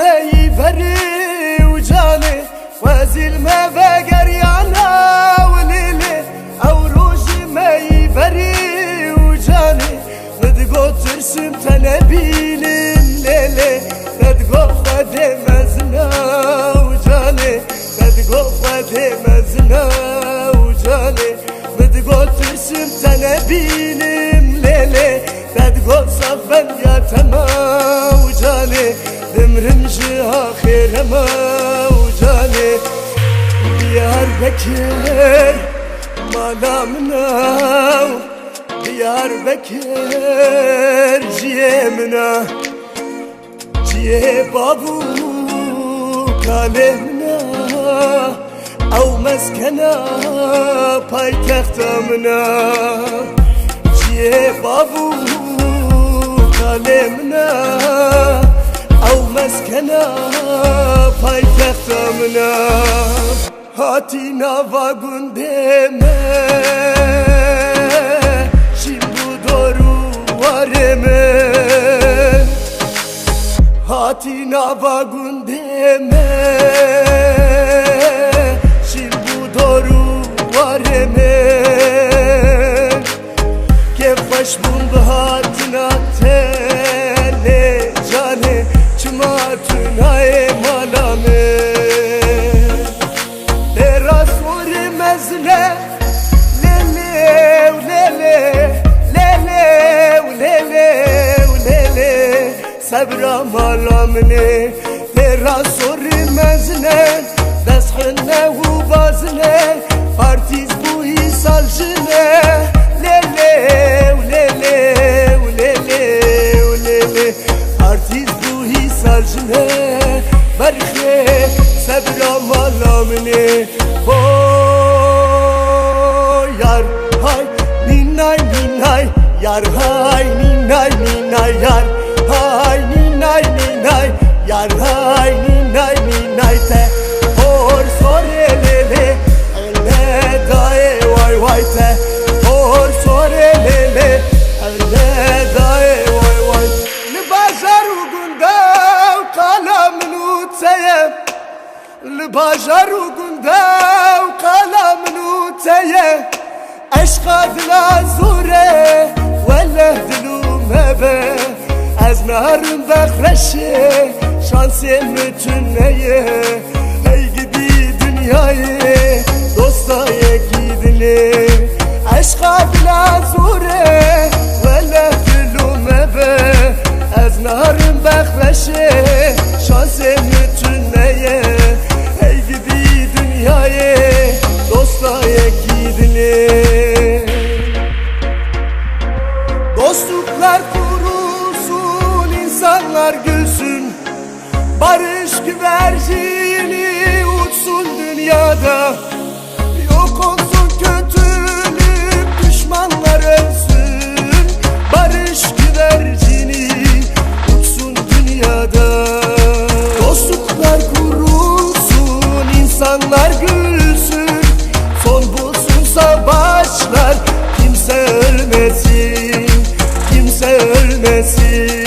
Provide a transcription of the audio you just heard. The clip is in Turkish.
روجي ما يبري وجاني وزلمة بقريانة وليلي أو روجي ما يبري وجاني ندقو ترسم تنبيل الليلي ندقو فدي مزنا وجاني ندقو فدي مزنا وجاني ندقو ترسم تنبيل جها خير ما وجاني ديار بكر ما مناو ديار بكر جيمنا جيه بابو كالمنا او مسكنا پای تختمنا جيه بابو كالمنا او مسكنا پای تختمنا هاتی نوا گندمه Şimdi doğru vareme Hatina vagun deme Şimdi doğru vareme Kefaş bundu hatına tele mezne Lele lele lele lele lele. Sabra malamne Dera sori mezne Deshne hu bazne Partiz bu hisalcine Lele lele lele lele Partiz bu hisalcine Berhe sabra malamne Oh hay Ninay ninay yar hay Ninay ninay yar hay Ninay ninay yar hay Ninay ninay te Por sore lele Elle dae vay vay te Por sore lele Elle dae vay vay. Li bajar ugundav kalamın utseyem Li bajar ugundav kalamın utseyem عشق دلا زوره ولا دلومه به از نهر بخرشه شانس متنeye ey gidi dünyayı dünyada Yok olsun kötülük, düşmanlar ölsün Barış güvercini uçsun dünyada. Dostluklar kurulsun, insanlar gülsün Son bulsun savaşlar, kimse ölmesin Kimse ölmesin